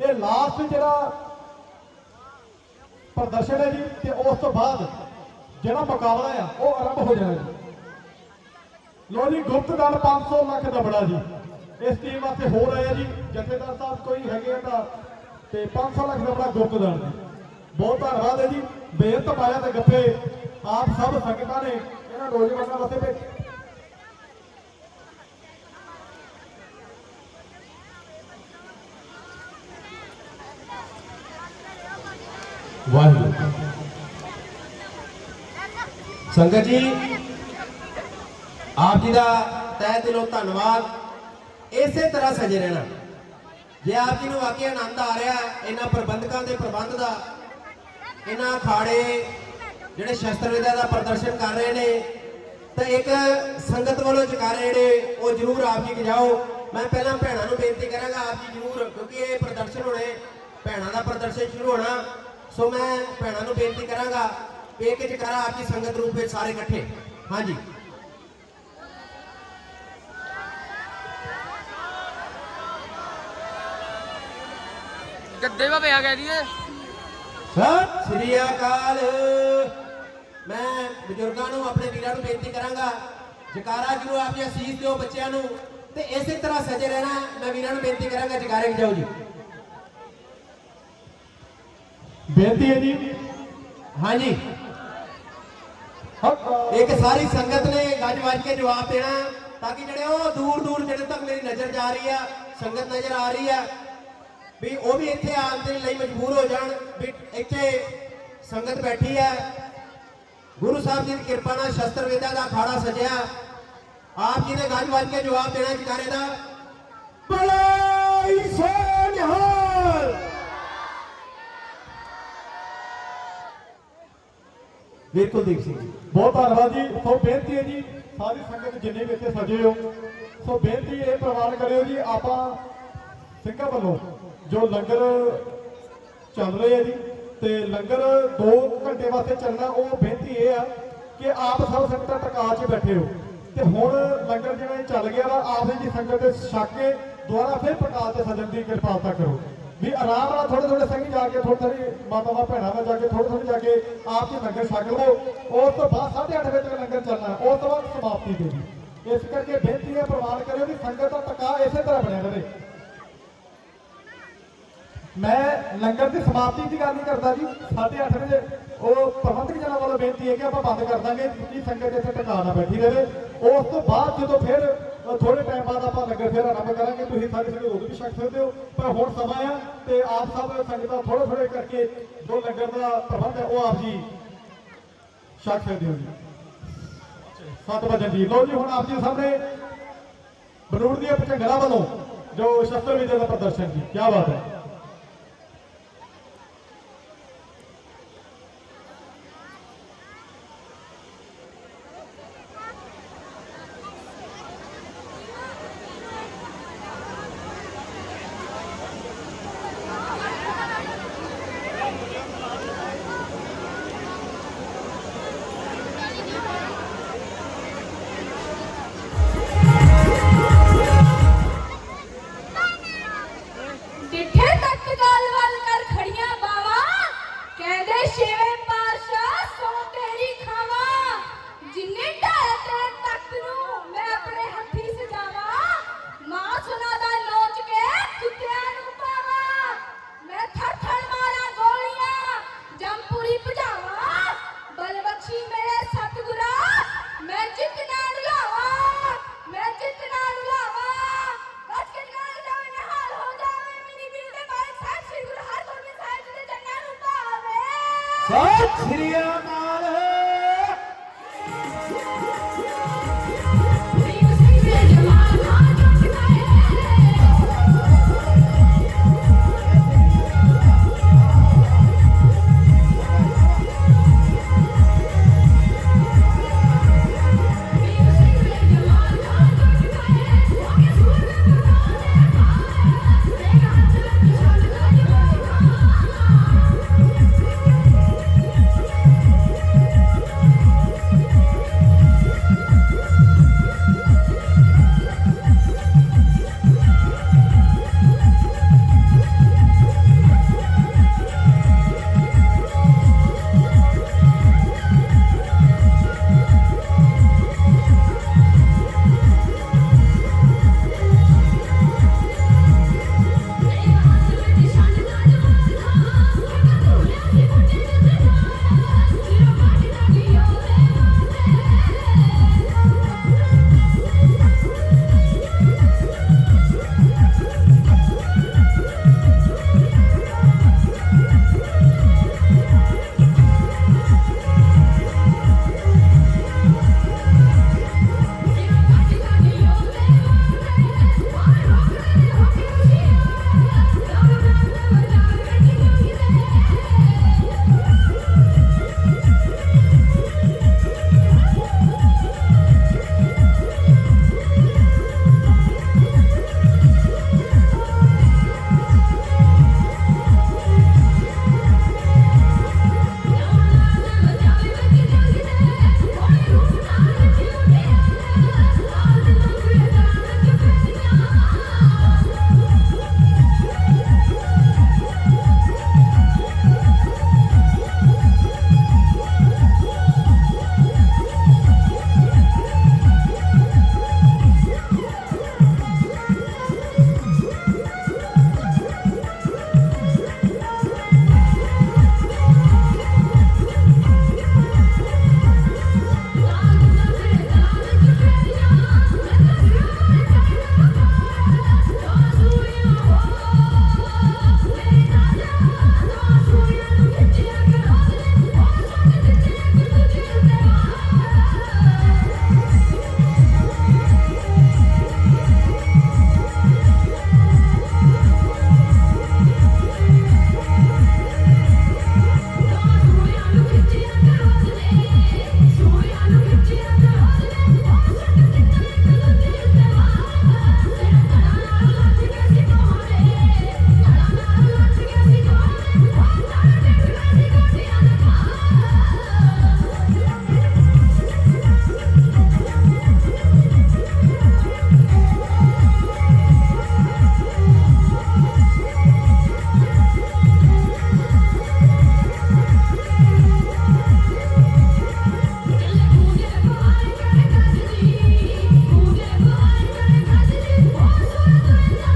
ਇਹ ਲਾਸਟ ਜਿਹੜਾ ਪ੍ਰਦਰਸ਼ਨ ਹੈ ਜੀ, ਤੇ ਉਸ ਤੋਂ ਬਾਅਦ ਜਿਹੜਾ ਮੁਕਾਬਲਾ ਆ, ਉਹ ਆਰੰਭ ਹੋ ਜਾਣਾ ਜੀ ਲੋ ਜੀ, ਗੁਪਤ ਦਾਨ 500 ਲੱਖ ਦਾ ਬੜਾ ਜੀ। ਇਸ ਟੀਮ ਵਾਸਤੇ ਹੋ ਰਿਹਾ ਜੀ, ਜਥੇਦਾਰ ਸਾਹਿਬ ਕੋਈ ਹੈਗੇ ਆ ਤਾਂ, ਤੇ 500 ਲੱਖ ਦਾ ਬੜਾ ਗੁਪਤ ਦਲ ਬਹੁਤ ਧੰਨਵਾਦ ਹੈ ਜੀ, ਬੇਅੰਤ ਪਾਇਆ ਤੇ ਗੱਫੇ ਆਪ ਸਭ ਸੰਗਤਾਂ ਨੇ ਇਹਨਾਂ ਨੌਜਵਾਨਾਂ ਵਾਸਤੇ ਵਾਹਿਗੁਰੂ ਸੰਗਤ ਜੀ, ਆਪ ਜੀ ਦਾ ਤਹਿ ਦਿਲੋਂ ਧੰਨਵਾਦ। ਇਸੇ ਤਰ੍ਹਾਂ ਸਜੇ ਰਹਿਣਾ। ਜੇ ਆਪ ਜੀ ਨੂੰ ਵਾਕਿਆ ਆਨੰਦ ਆ ਰਿਹਾ ਇਹਨਾਂ ਪ੍ਰਬੰਧਕਾਂ ਦੇ ਪ੍ਰਬੰਧ ਦਾ, ਇਹਨਾਂ ਅਖਾੜੇ ਜਿਹੜੇ ਸ਼ਸਤਰ ਵਿਦਿਆ ਦਾ ਪ੍ਰਦਰਸ਼ਨ ਕਰ ਰਹੇ ਨੇ, ਤਾਂ ਇੱਕ ਸੰਗਤ ਵੱਲੋਂ ਜਕਾਰੇ ਜਿਹੜੇ, ਉਹ ਜ਼ਰੂਰ ਆਪ ਜੀ ਗਜਾਓ ਮੈਂ ਪਹਿਲਾਂ ਭੈਣਾਂ ਨੂੰ ਬੇਨਤੀ ਕਰਾਂਗਾ, ਆਪ ਜੀ ਜ਼ਰੂਰ, ਕਿਉਂਕਿ ਇਹ ਪ੍ਰਦਰਸ਼ਨ ਹੋਣੇ, ਭੈਣਾਂ ਦਾ ਪ੍ਰਦਰਸ਼ਨ ਸ਼ੁਰੂ ਹੋਣਾ। ਸੋ ਮੈਂ ਭੈਣਾਂ ਨੂੰ ਬੇਨਤੀ ਕਰਾਂਗਾ ਵੀ ਇੱਕ ਜਕਾਰਾ ਆਪ ਜੀ ਸੰਗਤ ਰੂਪ ਵਿੱਚ ਸਾਰੇ ਇਕੱਠੇ। ਹਾਂਜੀ। ਗੱਦੇ ਵਾ ਪਿਆ ਗਿਆ ਜੀ ਸਤਿ ਸ੍ਰੀ ਅਕਾਲ। ਮੈਂ ਬਜ਼ੁਰਗਾਂ ਨੂੰ ਆਪਣੇ ਵੀਰਾਂ ਨੂੰ ਬੇਨਤੀ ਕਰਾਂਗਾ ਜਕਾਰਾ ਜਰੂਰ ਆਪ ਜੀ ਅਸੀਸ ਦਿਓ ਬੱਚਿਆਂ ਨੂੰ ਤੇ ਇਸੇ ਤਰ੍ਹਾਂ ਸਜੇ ਰਹਿਣਾ ਮੈਂ ਵੀਰਾਂ ਨੂੰ ਬੇਨਤੀ ਕਰਾਂਗਾ ਜਕਾਰੇ ਜਾਓ ਜੀ। ਬੇਨਤੀ ਹੈ ਜੀ। ਹਾਂਜੀ। ਇੱਕ ਸਾਰੀ ਸੰਗਤ ਨੇ ਗੱਜ ਵੱਜ ਕੇ ਜਵਾਬ ਦੇਣਾ ਤਾਂ ਕਿ ਜਿਹੜੇ ਉਹ ਦੂਰ ਦੂਰ ਜਿਹੜੇ ਤੱਕ ਮੇਰੀ ਨਜ਼ਰ ਜਾ ਰਹੀ ਆ, ਸੰਗਤ ਨਜ਼ਰ ਆ ਰਹੀ ਆ, ਵੀ ਉਹ ਵੀ ਇੱਥੇ ਆਉਣ ਦੇ ਲਈ ਮਜਬੂਰ ਹੋ ਜਾਣ ਵੀ ਇੱਥੇ ਸੰਗਤ ਬੈਠੀ ਹੈ ਗੁਰੂ ਸਾਹਿਬ ਜੀ ਦੀ ਕਿਰਪਾ ਨਾਲ ਸ਼ਸਤਰ ਵਿਦਿਆ ਦਾ ਅਖਾੜਾ ਸਜਿਆ। ਆਪ ਜੀ ਨੇ ਗੱਜ ਵੱਜ ਕੇ ਜਵਾਬ ਦੇਣਾ ਜਕਾਰੇ ਦਾ। ਬੜਾਈ ਸੋ ਨਿਹਾਲ ਕੁਲਦੀਪ ਸਿੰਘ ਜੀ। ਬਹੁਤ ਧੰਨਵਾਦ ਜੀ। ਸੋ ਬੇਨਤੀ ਹੈ ਜੀ, ਸਾਰੀ ਸੰਗਤ ਜਿੰਨੇ ਵੀ ਇੱਥੇ ਸਜੇ ਹੋ, ਸੋ ਬੇਨਤੀ ਇਹ ਪ੍ਰਵਾਨ ਕਰਿਓ ਜੀ, ਆਪਾਂ ਸਿੰਘਾਂ ਵੱਲੋਂ ਜੋ ਲੰਗਰ ਚੱਲ ਰਹੇ ਆ ਜੀ, ਤੇ ਲੰਗਰ 2 ਘੰਟੇ ਵਾਸਤੇ ਚੱਲਣਾ, ਉਹ ਬੇਨਤੀ ਇਹ ਆ ਕਿ ਆਪ ਸਭ ਸੰਗਤਾਂ ਟਿਕਾ 'ਚ ਬੈਠੇ ਹੋ। ਤੇ ਹੁਣ ਲੰਗਰ ਜਿਵੇਂ ਚੱਲ ਗਿਆ ਵਾ ਆਪ ਜੀ ਸੰਗਤ ਦੇ ਛੱਕ ਕੇ ਦੁਬਾਰਾ ਫਿਰ ਪ੍ਰਕਾਲ ਤੇ ਸਜਣ ਦੀ ਕਿਰਪਾਲਤਾ ਕਰੋ। ਵੀ ਆਰਾਮ ਨਾਲ ਥੋੜੇ ਥੋੜੇ ਸਿੰਘ ਜਾ ਕੇ ਥੋੜੀ ਥੋੜੀ ਮਾਤਾਵਾਂ ਭੈਣਾਂ ਨਾਲ ਜਾ ਕੇ ਥੋੜੇ ਥੋੜੇ ਜਾ ਕੇ ਆਪ ਜੀ ਲੰਗਰ ਛਕ ਲਵੋ ਉਸ ਤੋਂ ਬਾਅਦ 8:30 ਵਜੇ ਤੱਕ ਲੰਗਰ ਚੱਲਣਾ। ਉਸ ਤੋਂ ਬਾਅਦ ਸਮਾਪਤੀ ਦੇ ਇਸ ਕਰਕੇ ਬੇਨਤੀ ਹੈ, ਪ੍ਰਵਾਨ ਕਰਿਓ ਵੀ ਸੰਗਤ ਦਾ ਟਿਕਾ ਇਸੇ ਤਰ੍ਹਾਂ ਬਣਿਆ ਰਹੇ। ਮੈਂ ਲੰਗਰ ਦੀ ਸਮਾਪਤੀ ਦੀ ਗੱਲ ਨਹੀਂ ਕਰਦਾ ਜੀ 8:30 ਵਜੇ। ਉਹ ਪ੍ਰਬੰਧਕ ਜਨਾਂ ਵੱਲੋਂ ਬੇਨਤੀ ਹੈ ਕਿ ਆਪਾਂ ਬੰਦ ਕਰ ਦਾਂਗੇ ਕਿ ਸੰਗਤ ਇੱਥੇ ਟਿਕਾਣਾ ਬੈਠੀ ਰਹੇ। ਉਸ ਤੋਂ ਬਾਅਦ ਜਦੋਂ ਫਿਰ ਥੋੜੇ ਟਾਈਮ ਬਾਅਦ ਆਪਾਂ ਲੰਗਰ ਫਿਰ ਆਰੰਭ ਕਰਾਂਗੇ, ਤੁਸੀਂ ਸਾਰੀ ਸੰਗਤ ਉਦੋਂ ਵੀ ਛਕ ਸਕਦੇ ਹੋ। ਪਰ ਹੁਣ ਸਮਾਂ ਆ ਤੇ ਆਪ ਸਭ ਸੰਗਤਾਂ ਥੋੜੇ ਥੋੜੇ ਕਰਕੇ ਜੋ ਲੰਗਰ ਦਾ ਪ੍ਰਬੰਧ ਹੈ, ਉਹ ਆਪ ਜੀ ਛਕ ਸਕਦੇ ਹੋ ਜੀ। ਸੱਤ ਵਜੇ ਜੀ। ਲੋ ਜੀ, ਹੁਣ ਆਪ ਜੀ ਸਾਹਮਣੇ ਬਨੂੜ ਦੀਆਂ ਪਚੰਗੜਾ ਵੱਲੋਂ ਜੋ ਸ਼ਸਤਰ ਵਿਦਿਆ ਦਾ ਪ੍ਰਦਰਸ਼ਨ ਜੀ। ਕੀ ਬਾਤ ਹੈ।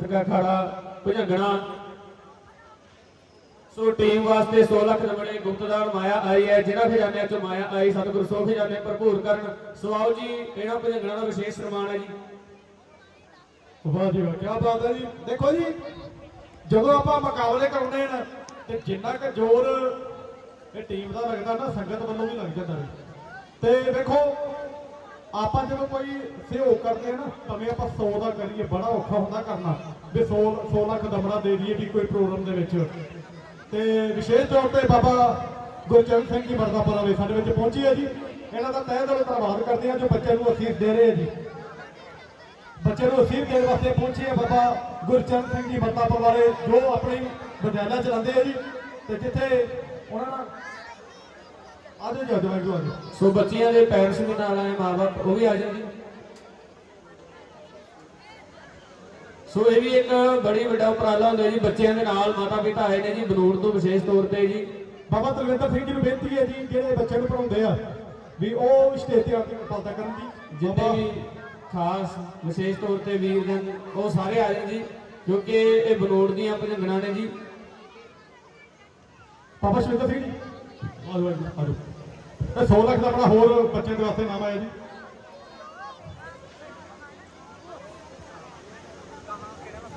ਗਤਕਾ ਖਾੜਾ, ਭੁਜੰਗਣਾ। ਸੋ ਟੀਮ ਵਾਸਤੇ 100 ਲੱਖ ਦੇ ਗੁਪਤਦਾਨ ਮਾਇਆ ਆਈ ਹੈ ਜਿਨ੍ਹਾਂ ਖਜ਼ਾਨਿਆਂ ਚੋਂ ਮਾਇਆ ਆਈ, ਸਤਿਗੁਰੂ ਸੋ ਖਜ਼ਾਨੇ ਭਰਪੂਰ ਕਰਨ। ਸੋ ਆਓ ਜੀ, ਇਹਨਾਂ ਭੁਜੰਗਣਾ ਦਾ ਵਿਸ਼ੇਸ਼ ਸਨਮਾਨ ਹੈ ਜੀ। ਵਾਹ ਜੀ ਵਾਹ ਕੀ ਬਾਤ ਹੈ ਜੀ। ਦੇਖੋ ਜੀ, ਜਦੋਂ ਆਪਾਂ ਮੁਕਾਬਲੇ ਕਰਾਉਂਦੇ ਨੇ ਤੇ ਜਿੰਨਾ ਕੁ ਜ਼ੋਰ ਇਹ ਟੀਮ ਦਾ ਲੱਗਦਾ ਨਾ, ਸੰਗਤ ਵੱਲੋਂ ਵੀ ਲੱਗ ਜਾਂਦਾ ਤੇ ਵੇਖੋ ਆਪਾਂ ਜਦੋਂ ਕੋਈ ਸਹਿਯੋਗ ਕਰਦੇ ਆ ਨਾ, ਭਾਵੇਂ ਆਪਾਂ 100 ਦਾ ਕਰੀਏ, ਬੜਾ ਔਖਾ ਹੁੰਦਾ ਕਰਨਾ, ਵੀ 100 100 ਲੱਖ ਦਮੜਾ ਦੇ ਦਈਏ ਵੀ ਕੋਈ ਪ੍ਰੋਗਰਾਮ ਦੇ ਵਿੱਚ। ਤੇ ਵਿਸ਼ੇਸ਼ ਤੌਰ ਤੇ ਬਾਬਾ ਗੁਰਚਰਨ ਸਿੰਘ ਜੀ ਵਰਦਾਪੁਰ ਵਾਲੇ ਸਾਡੇ ਵਿੱਚ ਪਹੁੰਚੀ ਹੈ ਜੀ। ਇਹਨਾਂ ਦਾ ਤਹਿ ਦਿਲੋਂ ਧੰਨਵਾਦ ਕਰਦੇ ਆ ਜੋ ਬੱਚਿਆਂ ਨੂੰ ਅਸੀਸ ਦੇ ਰਹੇ ਆ ਜੀ। ਬੱਚੇ ਨੂੰ ਅਸੀਸ ਦੇਣ ਵਾਸਤੇ ਪਹੁੰਚੇ ਆ ਬਾਬਾ ਗੁਰਚਰਨ ਸਿੰਘ ਜੀ ਮੱਤਾਪੁਰ ਵਾਲੇ, ਜੋ ਆਪਣੀ ਵਿਦਿਆਲਾ ਚਲਾਉਂਦੇ ਆ ਜੀ। ਤੇ ਜਿੱਥੇ ਉਹਨਾਂ ਨਾਲ ਆਜੋ ਜੀ ਆਜੋ ਆਜੋ ਆਜੋ। ਸੋ ਬੱਚਿਆਂ ਦੇ ਪੈਰੈਂਟਸ ਵੀ ਨਾਲ ਆਏ ਮਾਪੇ ਉਹ ਵੀ ਆ ਜਾਣ ਜੀ। ਸੋ ਇਹ ਵੀ ਇੱਕ ਬੜੀ ਵੱਡਾ ਉਪਰਾਲਾ ਹੁੰਦਾ ਜੀ ਬੱਚਿਆਂ ਦੇ ਨਾਲ ਮਾਤਾ ਪਿਤਾ ਆਏ ਨੇ ਜੀ ਬਨੂੜ ਤੋਂ ਵਿਸ਼ੇਸ਼ ਤੌਰ ਤੇ ਜੀ। ਬਾਬਾ ਤਲਵਿੰਦਰ ਸਿੰਘ ਜੀ ਨੂੰ ਬੇਨਤੀ ਹੈ ਜੀ ਜਿਹੜੇ ਬੱਚੇ ਨੂੰ ਪੜਾਉਂਦੇ ਆ ਵੀ ਉਹ ਸਟੇਜ ਤੇ ਆ ਕੇ ਪਾਲਤਾ ਕਰਨ ਜੀ। ਬਾਬਾ- ਵੀ ਖਾਸ ਵਿਸ਼ੇਸ਼ ਤੌਰ ਤੇ ਵੀਰ ਜਨ ਉਹ ਸਾਰੇ ਆ ਜਾਣ ਜੀ ਕਿਉਂਕਿ ਇਹ ਬਨੂੜ ਦੀਆਂ ਭਜੰਗਣਾ ਨੇ ਜੀ। ਬਾਬਾ ਸ਼ਿੰਦਰ ਸਿੰਘ ਜੀ। ਆਜੋ ਆਜੋ ਇਹ 100 ਲੱਖ ਦਾ ਆਪਣਾ ਹੋਰ ਬੱਚੇ ਦੇ ਵਾਸਤੇ ਨਾਮ ਆਇਆ ਜੀ।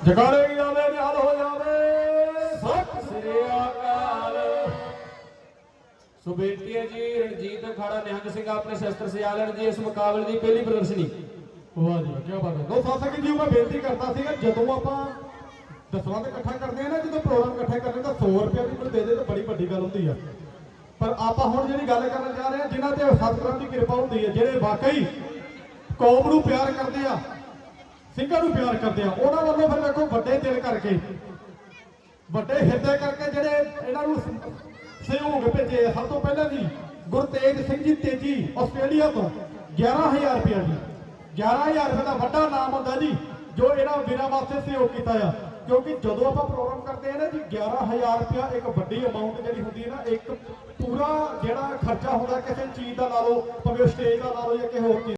ਜਗਾੜੇ ਕੀ ਜਾਵੇ ਨਿਹਾਲ ਹੋ ਜਾਵੇ। ਸਤਿ ਸ੍ਰੀ ਅਕਾਲ। ਸੋ ਬੇਨਤੀ ਹੈ ਜੀ ਰਣਜੀਤ ਅਖਾੜਾ ਨਿਹੰਗ ਸਿੰਘ ਆਪਣੇ ਸ਼ਸਤਰ ਸਜਾ ਲੈਣ ਜੀ ਇਸ ਮੁਕਾਬਲੇ ਦੀ ਪਹਿਲੀ ਪ੍ਰਦਰਸ਼ਨੀ। ਵਾਹ ਜੀ ਕੀ ਬਾਤ ਹੈ। ਦੋ ਸਾਥ ਜੀ ਮੈਂ ਬੇਨਤੀ ਕਰਦਾ ਸੀਗਾ ਜਦੋਂ ਆਪਾਂ ਦਸਵਾਂ ਤੇ ਇਕੱਠਾ ਕਰਦੇ ਆ ਨਾ ਜਦੋਂ ਪ੍ਰੋਗਰਾਮ ਇਕੱਠੇ ਕਰਦੇ ਤਾਂ 100 ਰੁਪਏ ਵੀ ਮੈਨੂੰ ਦੇ ਦੇ ਤਾਂ ਬੜੀ ਵੱਡੀ ਗੱਲ ਹੁੰਦੀ ਆ। ਪਰ ਆਪਾਂ ਹੁਣ ਜਿਹੜੀ ਗੱਲ ਕਰਨ ਜਾ ਰਹੇ ਹਾਂ, ਜਿਨ੍ਹਾਂ ਤੇ ਸਤਿਗੁਰਾਂ ਦੀ ਕਿਰਪਾ ਹੁੰਦੀ ਹੈ, ਜਿਹੜੇ ਵਾਕਈ ਕੌਮ ਨੂੰ ਪਿਆਰ ਕਰਦੇ ਆ, ਸਿੰਘਾਂ ਨੂੰ ਪਿਆਰ ਕਰਦੇ ਆ, ਉਹਨਾਂ ਵੱਲੋਂ ਫਿਰ ਵੇਖੋ ਵੱਡੇ ਦਿਲ ਕਰਕੇ, ਵੱਡੇ ਹਿਰਦੇ ਕਰਕੇ ਜਿਹੜੇ ਇਹਨਾਂ ਨੂੰ ਸਹਿਯੋਗ ਭੇਜੇ ਆ। ਸਭ ਤੋਂ ਪਹਿਲਾਂ ਜੀ ਗੁਰਤੇਜ ਸਿੰਘ ਜੀ ਤੇਜੀ, ਆਸਟ੍ਰੇਲੀਆ ਤੋਂ 11000 ਰੁਪਇਆ ਜੀ 11000 ਰੁਪਏ ਦਾ ਵੱਡਾ ਨਾਮ ਹੁੰਦਾ ਜੀ, ਜੋ ਇਹਨਾਂ ਵੀਰਾਂ ਵਾਸਤੇ ਸਹਿਯੋਗ ਕੀਤਾ ਆ ਕਿਉਂਕਿ ਜਦੋਂ ਆਪਾਂ ਪ੍ਰੋਗਰਾਮ ਕਰਦੇ ਆ ਨਾ ਜੀ 11000 ਰੁਪਇਆ ਇੱਕ ਵੱਡੀ ਅਮਾਉਂਟ ਜਿਹੜੀ ਹੁੰਦੀ ਹੈ ਨਾ, ਇੱਕ ਪੂਰਾ ਜਿਹੜਾ ਖਰਚਾ ਹੁੰਦਾ ਕਿਸੇ ਚੀਜ਼ ਦਾ ਲਾ ਲਓ, ਭਾਵੇਂ ਸਟੇਜ ਦਾ ਲਾ ਲਓ ਜਾਂ ਕਿਸੇ ਹੋਰ ਚੀਜ਼